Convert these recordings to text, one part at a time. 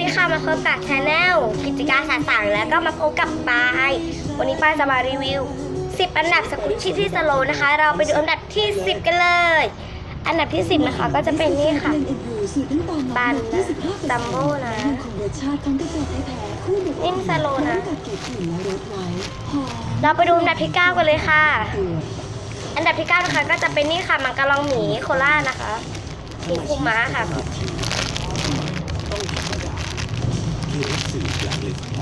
ดีค่ะมาพบกับชาแนลกิจการสาสั่งแล้วก็มาพบกับปายวันนี้ปายจะมารีวิว 10 อันดับสกุชชี่ที่สโลว์นะคะ เราไปดูอันดับที่ 10 กันเลย อันดับที่ 10 นะคะก็จะเป็นนี่ค่ะปันนะจัมโบ้นะของรสชาติของกาแฟแท้ๆคู่บุกนิ่มสโลนะกับเกล็ดกลิ่นะราไปดูอันดับที่ 9 กันเลยค่ะ อันดับที่ 9 นะคะก็จะเป็นนี่ค่ะมังกรลองหมีโคล่านะคะมีคุม้าค่ะ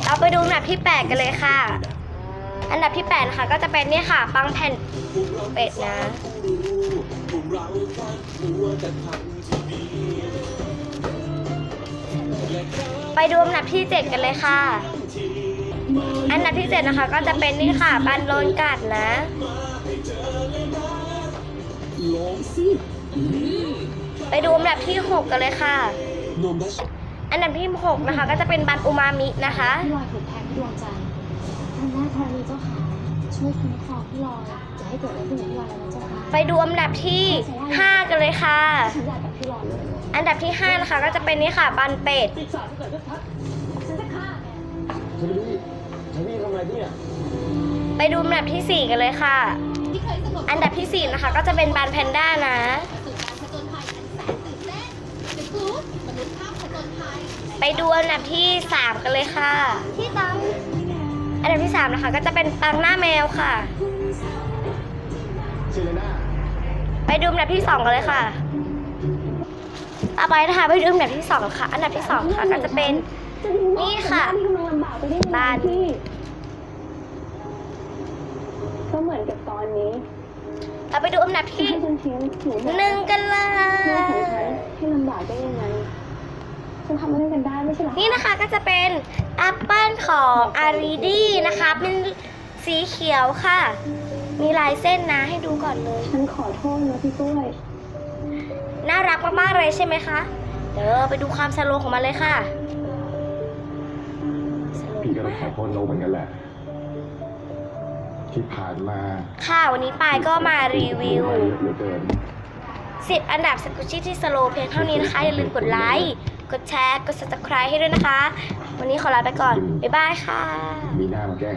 เราไปดูอันดับที่ 8 กันเลยค่ะ อันดับที่8นะคะก็จะเป็นนี่ค่ะ ปังแผ่นเป็ดนะไปดูอันดับที่ 7 กันเลยค่ะ อันดับที่ 7 นะคะ ก็จะเป็นนี่ค่ะบันโลนกัดนะไปดูอันดับที่ 6 กันเลยค่ะ อันดับที่6นะคะ ก็จะเป็นบันอุมามินะคะพี่ลอยถูกแทงที่ดวงจันทร์ท่านแม่ธรณีเจ้าค่ะช่วยคุ้มครองพี่ลอยจะให้เกิดอะไรขึ้นกับพี่ลอยแล้วนะเจ้าค่ะไปดูอันดับที่5กันเลยค่ะ ฉันอยากกับพี่ลอยเลยอันดับที่5นะคะ ก็จะเป็นนี่ค่ะบันเป็ดฉันจะฆ่าแกฉันพี่ฉันพี่ทำอะไรพี่อะไปดูอันดับที่4กันเลยค่ะ ที่เคยสงบ อันดับที่4นะคะ ก็จะเป็นบันแพนด้านะ สู่การผจญภัยอันแสนตื่นเต้น The Group มนุษย์ข้ามผจญภัย ไปดูอันดับที่ 3 กันเลยค่ะ ที่ตังอันดับที่ 3 นะคะ ก็จะเป็นปังหน้าแมวค่ะเซเลน่าไปดูอันดับที่ 2 กันเลยค่ะ ต่อไปนะคะไปดูอันดับที่ 2 ค่ะ อันดับที่ 2 ค่ะ ก็จะเป็นนี่ค่ะพี่กำลังลำบากไปได้ยังไงบ้านพี่ก็เหมือนกับตอนนี้ เราไปดูอันดับที่ให้ฉันทิ้งหนูแบบหนึ่งกันเลแม่ของฉัน ย ให้ลำบากได้ยังไง ฉันทำมันกัน ได้ไม่ใช่เหรอนี่นะคะก็จะเป็นแอปเปิลของอารีดีนะคะเป็นสีเขียวค่ะ มีลายเส้นนะให้ดูก่อนเลย ฉันขอโทษนะพี่ตุ้ยน่ารักมากๆเลยใช่ไหมคะ เดี๋ยวไปดูความสโลว์ของมันเลยค่ะสโลว์พี่ก็ต้องมาขอก โทษโนเหมือนกันแหละ ที่ผ่านมาค่ะวันนี้ปายก็มารีวิวเยอะเหลือเกิน 10 อันดับสกุชชี่ที่สโลว์เพียงเท่านี้นะคะ อย่าลืมกดไลค์ กดแชร์ กด subscribe ให้ด้วยนะคะ วันนี้ขอลาไปก่อน บ๊ายบายค่ะ มีหน้ามาแกล้ง